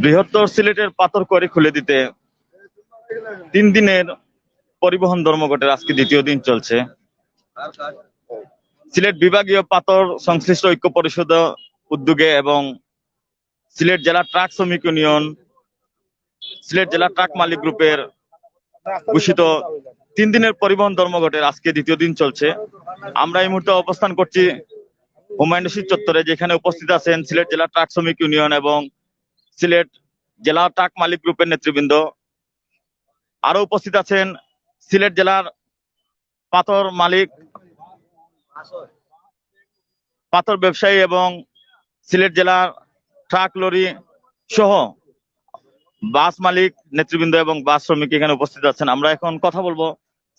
বৃহত্তর সিলেটের পাথরকুয়ারি খুলে দিতে তিন দিনের পরিবহন ধর্মঘটের আজকে দ্বিতীয় দিন চলছে। সিলেট বিভাগীয় পাথর সংশ্লিষ্ট ঐক্য পরিষদ উদ্যোগে এবং সিলেট জেলা ট্রাক শ্রমিক ইউনিয়ন, সিলেট জেলা ট্রাক মালিক গ্রুপের ঘোষিত তিন দিনের পরিবহন ধর্মঘটের আজকে দ্বিতীয় দিন চলছে। আমরা এই মুহূর্তে অবস্থান করছি হুমায়ুন রশিদ চত্বরে, যেখানে উপস্থিত আছেন সিলেট জেলা ট্রাক শ্রমিক ইউনিয়ন এবং সিলেট জেলা ট্রাক মালিক গ্রুপের নেতৃবৃন্দ। আরও উপস্থিত আছেন সিলেট জেলার পাথর মালিক, পাথর ব্যবসায়ী এবং সিলেট জেলার ট্রাক লরি সহ বাস মালিক নেতৃবৃন্দ এবং বাস শ্রমিক এখানে উপস্থিত আছেন। আমরা এখন কথা বলব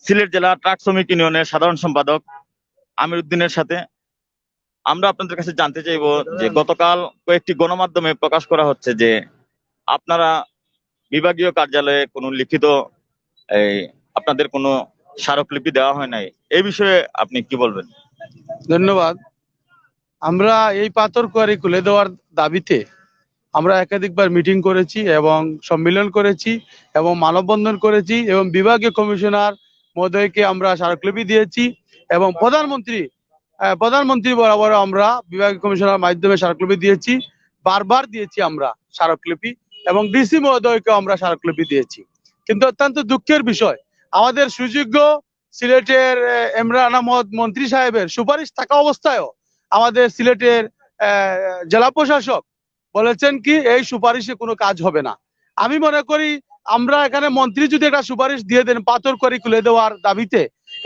সিলেট জেলা ট্রাক শ্রমিক ইউনিয়নের সাধারণ সম্পাদক আমির উদ্দিনের সাথে। আমরা আপনাদের কাছে জানতে চাইব যে গতকাল কয়েকটি গণমাধ্যমে প্রকাশ করা হচ্ছে যে আপনারা বিভাগীয় কার্যালয়ে কোনো লিখিত, এই, আপনাদের কোনো স্মারকলিপি দেওয়া হয় নাই। এই বিষয়ে আপনি কি বলবেন? ধন্যবাদ। আমরা এই পাথর কোয়ারি খুলে দেওয়ার দাবিতে আমরা একাধিকবার মিটিং করেছি এবং সম্মেলন করেছি এবং মানববন্ধন করেছি এবং বিভাগীয় কমিশনার মহোদয়কে আমরা স্মারকলিপি দিয়েছি এবং প্রধানমন্ত্রী প্রধানমন্ত্রী বরাবর আমরা বিভাগীয় কমিশনার মাধ্যমে স্মারকলিপি দিয়েছি। বারবার দিয়েছি আমরা স্মারকলিপি এবং ডিসি মহোদয়কে আমরা স্মারকলিপি দিয়েছি। কিন্তু অত্যন্ত দুঃখের বিষয় আমাদের সুযোগ্য সিলেটের আহ, ইমরান আহমদ মন্ত্রী সাহেবের সুপারিশ থাকা অবস্থায়ও আমাদের সিলেটের জেলা প্রশাসক বলেছেন কি এই সুপারিশে কোনো কাজ হবে না। আমি মনে করি আমরা এখানে মন্ত্রী যদি একটা সুপারিশ দিয়ে দেন পাথর করে খুলে দেওয়ার দাবিতে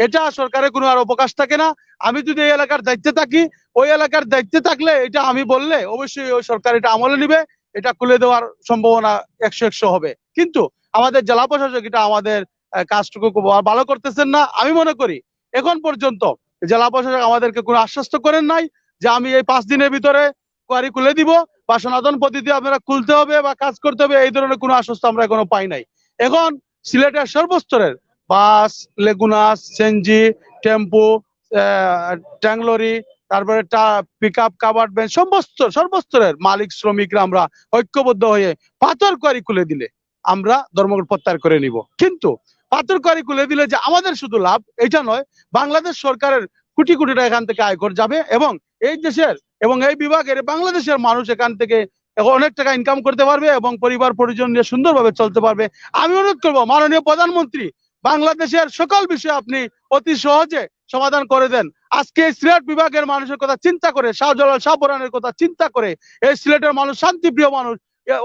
এটা সরকারের কোনো আর অবকাশ থাকে না। আমি যদি এই এলাকার দায়িত্বে থাকি, ওই এলাকার দায়িত্বে থাকলে এটা আমি বললে অবশ্যই ওই সরকার এটা আমলে নিবে, এটা খুলে দেওয়ার সম্ভাবনা একশো একশো হবে। কিন্তু আমাদের জেলা প্রশাসক এটা আমাদের কাজটুকু ভালো করতেছেন না। আমি মনে করি এখন পর্যন্ত জেলা প্রশাসক আমাদেরকে কোনো আশ্বস্ত করেন নাই যে আমি এই পাঁচ দিনের ভিতরে কোয়ারি খুলে দিব বা সনাতন পদ্ধতি আপনারা খুলতে হবে বা কাজ করতে হবে, এই ধরনের কোনো আশ্বস্ত আমরা এখনও পাই নাই। এখন সিলেটের সর্বস্তরের বাস, লেগুনাস, সেনজি, টেম্পু ট্যাংলরি, তারপরে পিক আপ কাবার ভ্যান, সমস্ত, সর্বস্তরের মালিক, শ্রমিকরা আমরা ঐক্যবদ্ধ হয়ে পাথর কোয়ারি খুলে দিলে আমরা ধর্মঘট প্রত্যাহার করে নিব। কিন্তু পাথর কোয়ারি খুলে দিলে যে আমাদের শুধু লাভ, এটা নয়, বাংলাদেশ সরকারের কোটি কোটি টাকা এখান থেকে আয়কর যাবে এবং এই দেশের এবং এই বিভাগের বাংলাদেশের মানুষ এখান থেকে অনেক টাকা ইনকাম করতে পারবে এবং পরিবার পরিজন নিয়ে সুন্দরভাবে চলতে পারবে। আমি অনুরোধ করব, মাননীয় প্রধানমন্ত্রী বাংলাদেশের সকল বিষয়ে আপনি অতি সহজে সমাধান করে দেন। আজকে সিলেট বিভাগের মানুষের কথা চিন্তা করে শাহজালাল শাহপরানের কথা চিন্তা করে এই সিলেটের মানুষ শান্তিপ্রিয় মানুষ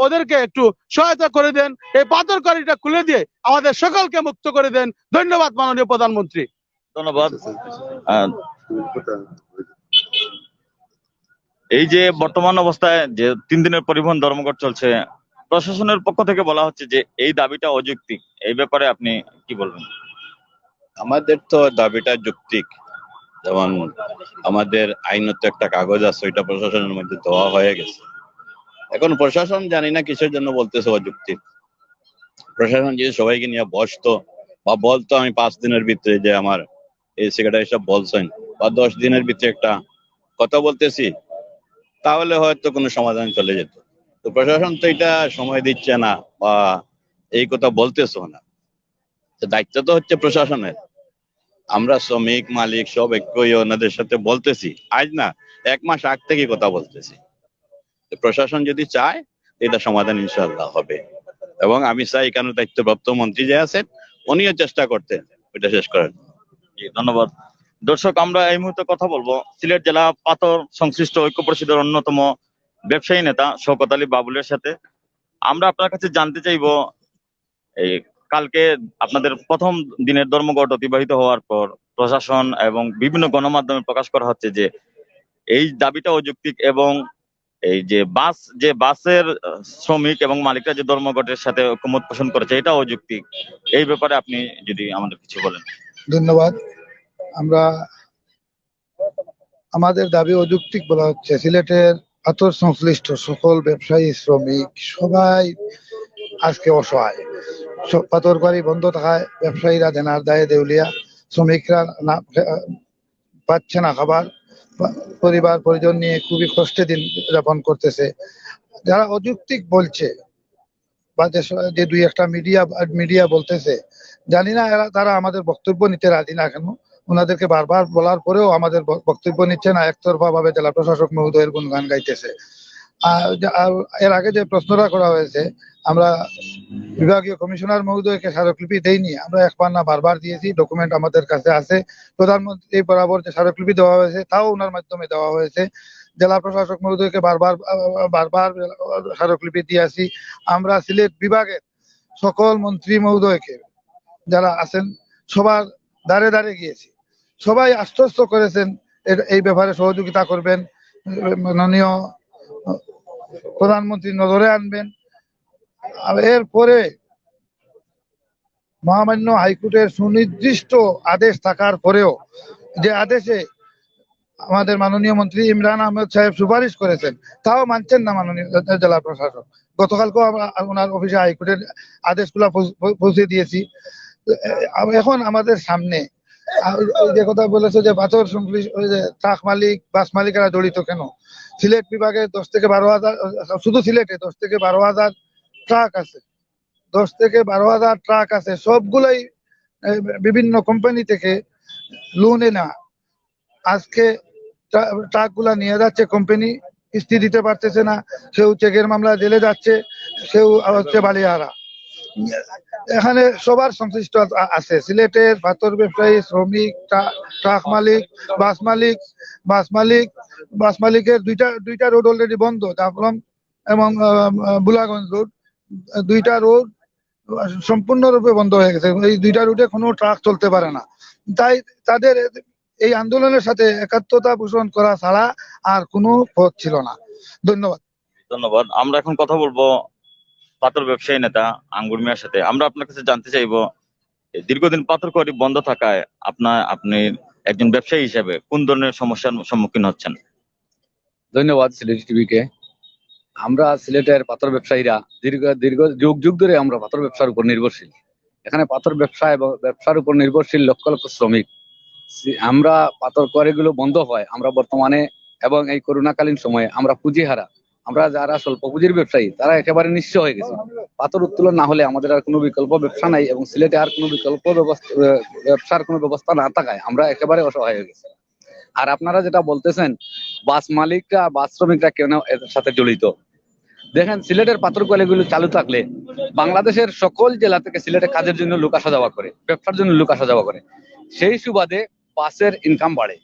ওদেরকে একটু সহায়তা করে দেন এই পাথরকারিটা খুলে দিয়ে আমাদের সকলকে মুক্ত করে দেন। ধন্যবাদ মাননীয় প্রধানমন্ত্রী। ধন্যবাদ। এই যে বর্তমান অবস্থায় যে তিন দিনের পরিবহন ধর্মঘট চলছে প্রশাসনের পক্ষ থেকে বলা হচ্ছে যে এই দাবিটা অযৌক্তিক। এই ব্যাপারে আপনি কি বলবেন? আমাদের তো দাবিটা যৌক্তিক। যেমন আমাদের আইনত একটা কাগজ আছে, ওইটা প্রশাসনের মধ্যে দেওয়া হয়ে গেছে। এখন প্রশাসন জানি না কিসের জন্য বলতেছে অযৌক্তিক। প্রশাসন যদি সবাইকে নিয়ে বসতো, বা বলতো আমি পাঁচ দিনের ভিতরে যে আমার এই সেক্রেটারি সব বলছেন, বা দশ দিনের ভিতরে একটা কথা বলতেছি, তাহলে হয়তো কোনো সমাধান চলে যেত। তো প্রশাসন তো এটা সময় দিচ্ছে না বা এই কথা বলতেছ না। দায়িত্ব তো হচ্ছে প্রশাসনের। আমরা শ্রমিক, মালিক সব একই ওনাদের সাথে বলতেছি। আজ না, এক মাস আগ থেকে কথা বলতেছি। প্রশাসন যদি চায়, এটা সমাধান ইনশাল্লাহ হবে। এবং আমি চাই এখানে দায়িত্বপ্রাপ্ত মন্ত্রী যে আছেন, উনিও চেষ্টা করতেন এটা শেষ করেন জি, ধন্যবাদ। দর্শক, আমরা এই মুহূর্তে কথা বলব। সিলেট জেলা পাথর সংশ্লিষ্ট ঐক্য পরিষদের অন্যতম ব্যবসায়ী নেতা শওকত আলী বাবুলের সাথে। আমরা আপনার কাছে জানতে চাইব, এই কালকে আপনাদের প্রথম দিনের ধর্মঘট অতিবাহিত হওয়ার পর প্রশাসন এবং বিভিন্ন গণমাধ্যমে প্রকাশ করা হচ্ছে যে এই দাবিটা অযৌক্তিক এবং এই যে বাস, যে বাসের শ্রমিক এবং মালিকরা যে ধর্মঘটের সাথে ঐক্যমত পোষণ করেছে, এটা অযৌক্তিক। এই ব্যাপারে আপনি যদি আমাদের কিছু বলেন। ধন্যবাদ। আমরা, আমাদের দাবি অযৌক্তিক বলা হচ্ছে। সিলেটের পাথর সংশ্লিষ্ট সকল ব্যবসায়ী, শ্রমিক, সবাই আজকে অসহায়। পাথর বাড়ি বন্ধ থাকায় ব্যবসায়ীরা দেনার দায়ে দেউলিয়া, শ্রমিকরা না, পাচ্ছে না খাবার পরিবার, পরিজন নিয়ে খুবই কষ্টে দিন যাপন করতেছে। যারা অযৌক্তিক বলছে, বা যে দুই একটা মিডিয়া মিডিয়া বলতেছে, জানি না এরা, তারা আমাদের বক্তব্য নিতে রাজি না কেন। ওনাদেরকে বারবার বলার পরেও আমাদের বক্তব্য নিচ্ছে না একতরফা ভাবে জেলা প্রশাসক মহোদয়ের গুণগান গাইতেছে। এর আগে যে প্রশ্নটা করা হয়েছে, আমরা বিভাগীয় কমিশনার মহোদয়কে স্মারকলিপি দেইনি, আমরা একবার না বারবার দিয়েছি ডকুমেন্ট আমাদের কাছে আছে। প্রধানমন্ত্রী বরাবর যে স্মারকলিপি দেওয়া হয়েছে, তাও ওনার মাধ্যমে দেওয়া হয়েছে। জেলা প্রশাসক মহোদয়কে বারবার বারবার স্মারকলিপি দিয়েছি। আমরা সিলেট বিভাগের সকল মন্ত্রী মহোদয়কে, যারা আছেন, সবার দাঁড়ে দাঁড়ে গিয়েছি। সবাই আশ্বস্ত করেছেন এই ব্যাপারে সহযোগিতা করবেন। মাননীয় প্রধানমন্ত্রী নজরে আনবেন। আর এরপরে মহামান্য হাইকোর্টের সুনির্দিষ্ট আদেশ থাকার পরেও যে আদেশে আমাদের মাননীয় মন্ত্রী ইমরান আহমেদ সাহেব সুপারিশ করেছেন, তাও মানছেন না মাননীয় জেলা প্রশাসক। গতকালকেও আমরা ওনার অফিসে হাইকোর্টের আদেশগুলো পৌঁছ- দিয়েছি। এখন আমাদের সামনে ওই যে কথা বলেছে যে পাথর ট্রাক মালিক, বাস মালিকেরা জড়িত কেন? সিলেট বিভাগে দশ থেকে বারো হাজার, শুধু সিলেটে দশ থেকে বারো হাজার ট্রাক আছে। দশ থেকে বারো হাজার ট্রাক আছে। সবগুলাই বিভিন্ন কোম্পানি থেকে লোনে নেওয়া আজকে ট্রাকগুলা নিয়ে যাচ্ছে কোম্পানি কিস্তি দিতে পারতেছে না। কেউ চেকের মামলা জেলে যাচ্ছে। কেউ হচ্ছে বালিহারা এখানে সবার সংশ্লিষ্ট আছে। সিলেটের পাথর ব্যবসায়ী, শ্রমিক ট্রাক মালিক, বাস মালিক বাস মালিক, বাস মালিকের দুইটা দুইটা রোড অলরেডি বন্ধ। জাফলং এবং বুলাগঞ্জ রোড। দুইটা রোড সম্পূর্ণরূপে বন্ধ হয়ে গেছে। এই দুইটা রুটে কোনো ট্রাক চলতে পারে না। তাই তাদের এই আন্দোলনের সাথে একাত্মতা পোষণ করা ছাড়া আর কোনো পথ ছিল না। ধন্যবাদ। ধন্যবাদ। আমরা এখন কথা বলব পাথর ব্যবসায়ী নেতা আঙ্গুর মিয়ার সাথে। আমরা আপনার কাছে জানতে চাইব দীর্ঘদিন পাথর কোয়ারি বন্ধ থাকায় আপনার আপনি একজন ব্যবসায়ী হিসেবে কোন ধরনের সমস্যার সম্মুখীন হচ্ছেন? ধন্যবাদ সিলেট টিভিকে। আমরা সিলেটের পাথর ব্যবসায়ীরা দীর্ঘ দীর্ঘ যুগ যুগ ধরে আমরা পাথর ব্যবসার উপর নির্ভরশীল। এখানে পাথর ব্যবসা এবং ব্যবসার উপর নির্ভরশীল লক্ষ লক্ষ শ্রমিক। আমরা পাথর কোয়ারিগুলো বন্ধ হয়, আমরা বর্তমানে এবং এই করোনাকালীন সময়ে আমরা পুঁজি হারা আমরা যারা স্বল্প পুঁজির ব্যবসায়ী, তারা একেবারে নিঃস্ব হয়ে গেছে। পাথর উত্তোলন না হলে আমাদের আর কোনো বিকল্প ব্যবসা নাই এবং সিলেটে আর কোনো বিকল্প ব্যবসার কোনো ব্যবস্থা না থাকায় আমরা একেবারে অসহায় হয়ে গেছি। আর আপনারা যেটা বলতেছেন, বাস মালিকরা, বাস শ্রমিকরা কেন এর সাথে জড়িত? দেখেন, সিলেটের পাথর কোয়ালিগুলো চালু থাকলে বাংলাদেশের সকল জেলা থেকে সিলেটে কাজের জন্য লোক আসা যাওয়া করে, ব্যবসার জন্য লোক আসা যাওয়া করে। সেই সুবাদে বাসের ইনকাম বাড়ে।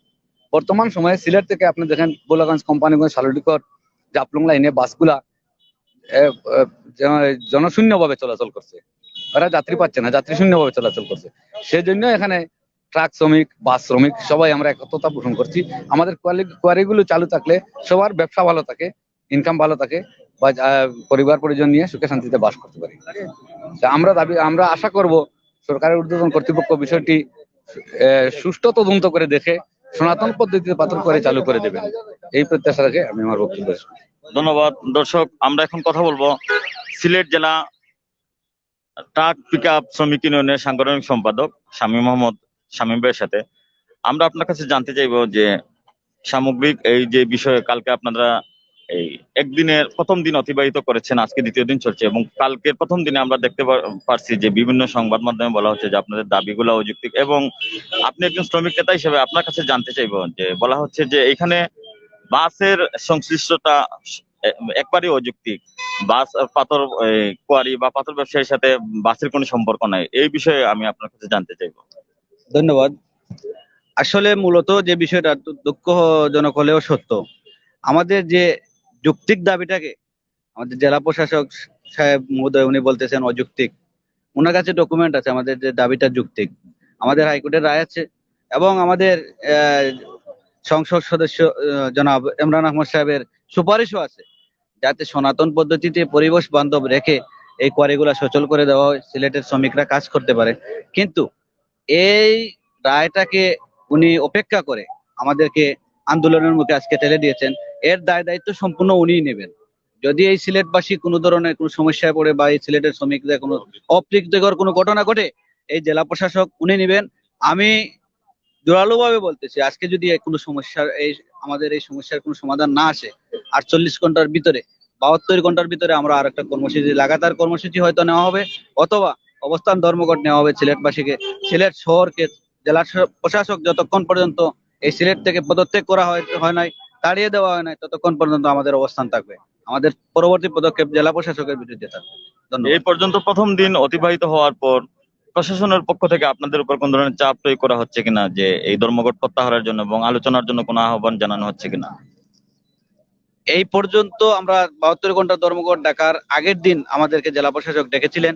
বর্তমান সময়ে সিলেট থেকে আপনি দেখেন বোলাগঞ্জ কোম্পানিগঞ্জ, শালুটিকর জাপলং লাইনে বাসগুলা জনশূন্যভাবে চলাচল করছে। ওরা যাত্রী পাচ্ছে না, যাত্রী শূন্যভাবে চলাচল করছে। সেই জন্য এখানে ট্রাক শ্রমিক, বাস শ্রমিক সবাই আমরা একত্রতা পোষণ করছি। আমাদের কোয়ারিগুলো চালু থাকলে সবার ব্যবসা ভালো থাকে ইনকাম ভালো থাকে, বা পরিবার, পরিজন নিয়ে সুখে শান্তিতে বাস করতে পারি। আমরা দাবি, আমরা আশা করব সরকারের ঊর্ধ্বতন কর্তৃপক্ষ বিষয়টি সুষ্ঠু তদন্ত করে দেখে, সনাতন পদ্ধতিতে পাথর করে চালু করে দেবেন। এই প্রত্যাশা রেখে আমি আমার বক্তব্য ধন্যবাদ। দর্শক, আমরা এখন কথা বলব সিলেট জেলা ট্রাক পিক আপ শ্রমিক ইউনিয়নের সাংগঠনিক সম্পাদক শামীম মোহাম্মদ শামীম ভাইয়ের সাথে। আমরা আপনার কাছে জানতে চাইব যে সামগ্রিক এই যে বিষয়ে কালকে আপনারা এই একদিনের প্রথম দিন অতিবাহিত করেছেন, আজকে দ্বিতীয় দিন চলছে এবং কালকের প্রথম দিনে আমরা দেখতে পারছি যে বিভিন্ন সংবাদ মাধ্যমে বলা হচ্ছে যে আপনাদের দাবিগুলো অযৌক্তিক এবং আপনি একজন শ্রমিক নেতা হিসেবে আপনার কাছে জানতে চাইব যে বলা হচ্ছে যে এখানে বাসের সংশ্লিষ্টতা একবারই অযৌক্তিক। বাস পাথর কোয়ারি বা পাথর ব্যবসায়ীর সাথে বাসের কোনো সম্পর্ক নাই। এই বিষয়ে আমি আপনার কাছে জানতে চাইব। ধন্যবাদ। আসলে মূলত যে বিষয়টা দুঃখজনক হলেও সত্য, আমাদের যে যৌক্তিক দাবিটাকে আমাদের জেলা প্রশাসক সাহেব মহোদয় উনি বলতেছেন অযৌক্তিক ওনার কাছে ডকুমেন্ট আছে আমাদের যে দাবিটা যৌক্তিক। আমাদের হাইকোর্টের রায় আছে এবং আমাদের সংসদ সদস্য জনাব ইমরান আহমদ সাহেবের সুপারিশও আছে। যাতে সনাতন পদ্ধতিতে পরিবেশ বান্ধব রেখে এই কোয়ারিগুলা সচল করে দেওয়া হয়, সিলেটের শ্রমিকরা কাজ করতে পারে। কিন্তু এই রায়টাকে উনি অপেক্ষা করে আমাদেরকে আন্দোলনের মুখে আজকে ঠেলে দিয়েছেন। এর দায় দায়িত্ব সম্পূর্ণ উনিই নেবেন। যদি এই সিলেটবাসী কোনো ধরনের কোনো সমস্যায় পড়ে বা এই সিলেটের শ্রমিকদের কোনো অপ্রীতিকর কোনো ঘটনা ঘটে, এই জেলা প্রশাসক উনি নেবেন। আমি জোরালো ভাবে বলতেছি, আজকে যদি কোনো সমস্যার, এই আমাদের এই সমস্যার কোনো সমাধান না আসে, আটচল্লিশ ঘণ্টার ভিতরে, বাহাত্তর ঘণ্টার ভিতরে আমরা আর একটা কর্মসূচি, লাগাতার কর্মসূচি হয়তো নেওয়া হবে, অথবা অবস্থান ধর্মঘট নেওয়া হবে সিলেটবাসীকে। সিলেট শহরকে, জেলা প্রশাসক যতক্ষণ পর্যন্ত এই সিলেট থেকে পদত্যাগ করা হয় হয় নাই, তাড়িয়ে দেওয়া হয় নাই, ততক্ষণ পর্যন্ত আমাদের অবস্থান থাকবে। আমাদের পরবর্তী পদক্ষেপ জেলা প্রশাসকের বিরুদ্ধে থাকবে। এই পর্যন্ত প্রথম দিন অতিবাহিত হওয়ার পর প্রশাসনের পক্ষ থেকে আপনাদের উপর কোন ধরনের চাপ প্রয়োগ করা হচ্ছে কিনা, যে এই ধর্মঘট প্রত্যাহারের জন্য এবং আলোচনার জন্য কোনো আহ্বান জানানো হচ্ছে কিনা? এই পর্যন্ত আমরা বাহাত্তর ঘণ্টা ধর্মঘট ডাকার আগের দিন আমাদেরকে জেলা প্রশাসক ডেকেছিলেন,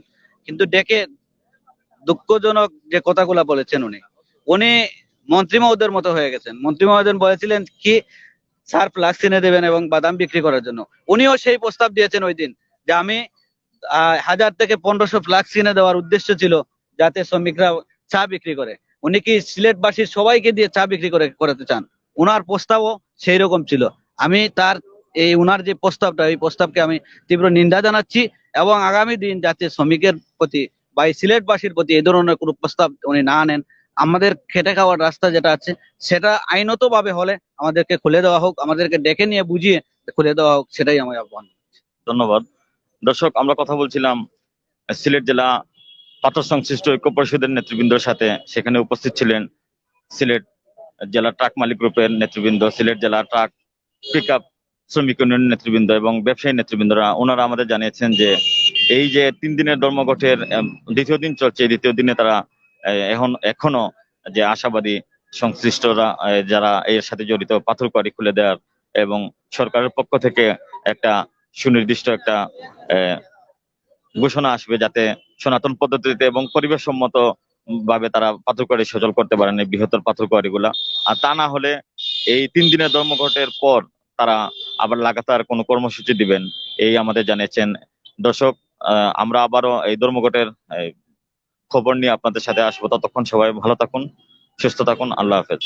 কিন্তু ডেকে দুঃখজনক যে কথাগুলা বলেছেন উনি। উনি মন্ত্রী মহোদয়ের মতো হয়ে গেছেন। মন্ত্রী মহোদয় বলেছিলেন কি সার ফ্লাক্স কিনে দেবেন এবং বাদাম বিক্রি করার জন্য। উনিও সেই প্রস্তাব দিয়েছেন ওই দিন, যে আমি হাজার থেকে পনেরোশো ফ্লাক্স কিনে দেওয়ার উদ্দেশ্য ছিল যাতে শ্রমিকরা চা বিক্রি করে। উনি কি সিলেটবাসীর সবাইকে দিয়ে চা বিক্রি করে, করাতে চান? উনার প্রস্তাবও সেই রকম ছিল। আমি তার এই উনার যে প্রস্তাবটা, এই প্রস্তাবকে আমি তীব্র নিন্দা জানাচ্ছি এবং আগামী দিন যাতে শ্রমিকের প্রতি বা এই সিলেটবাসীর প্রতি এই ধরনের কোনো প্রস্তাব উনি না আনেন আমাদের খেটে খাওয়ার রাস্তা যেটা আছে, সেটা আইনত ভাবে হলে আমাদেরকে খুলে দেওয়া হোক, আমাদেরকে ডেকে নিয়ে বুঝিয়ে খুলে দেওয়া হোক, সেটাই আমার আহ্বান ধন্যবাদ। দর্শক, আমরা কথা বলছিলাম সিলেট জেলা পাথর সংশ্লিষ্ট ঐক্য পরিষদের নেতৃবৃন্দর সাথে সেখানে উপস্থিত ছিলেন সিলেট জেলা ট্রাক মালিক গ্রুপের নেতৃবৃন্দ, সিলেট জেলা ট্রাক পিক আপ শ্রমিক ইউনিয়ন নেতৃবৃন্দ এবং ব্যবসায়ী নেতৃবৃন্দরা। ওনারা আমাদের জানিয়েছেন যে এই যে তিন দিনের ধর্মঘটের দ্বিতীয় দিন চলছে দ্বিতীয় দিনে তারা এখন, এখনও যে আশাবাদী সংশ্লিষ্টরা যারা এর সাথে জড়িত পাথর কোয়ারি খুলে দেওয়ার এবং সরকারের পক্ষ থেকে একটা সুনির্দিষ্ট একটা ঘোষণা আসবে যাতে সনাতন পদ্ধতিতে এবং পরিবেশ সম্মত ভাবে তারা পাথর কোয়ারি সচল করতে পারেন এই বৃহত্তর পাথর কোয়ারি গুলা আর তা না হলে এই তিন দিনের ধর্মঘটের পর তারা আবার লাগাতার কোনো কর্মসূচি দিবেন এই আমাদের জানিয়েছেন। দর্শক আমরা আবারও এই ধর্মঘটের খবর নিয়ে আপনাদের সাথে আসব। ততক্ষণ সবাই ভালো থাকুন, সুস্থ থাকুন। আল্লাহ হাফেজ।